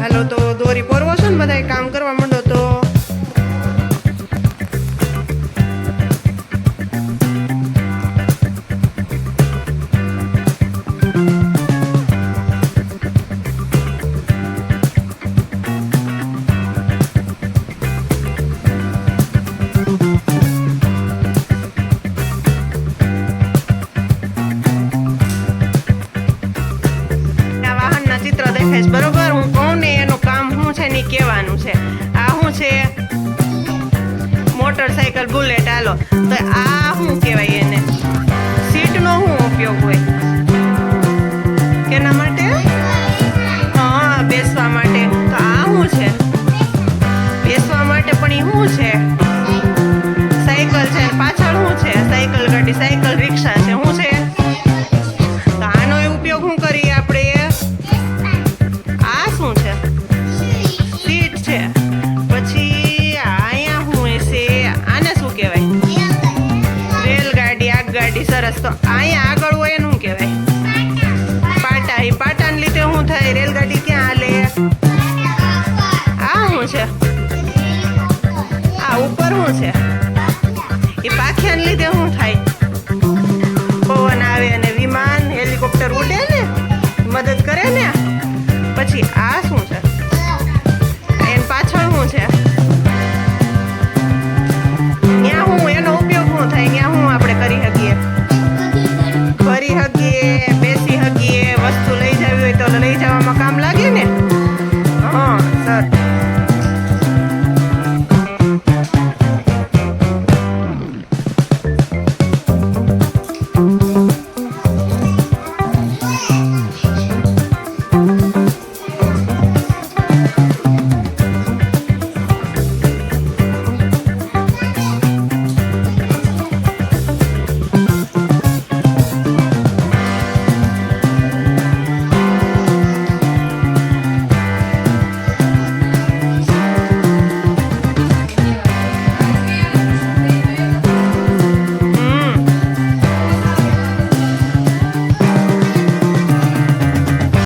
હાલો તો દોરી પોરવો છે. બરોબર, હું કહું ને, એનું કામ શું છે ને કહેવાનું છે. આ શું છે? મોટરસાયકલ બુલેટ, હાલો. તો આ શું કહેવાય એને? સીટનો શું ઉપયોગ હોય. કેના માટે સરસ તો અહીંયા આગળ હોય એનું કહેવાય? પાટા એ પાટાને લીધે શું થાય, રેલગાડી ક્યાં હાલે? આ શું છે? આ ઉપર શું છે? એ પાખિયાને લીધે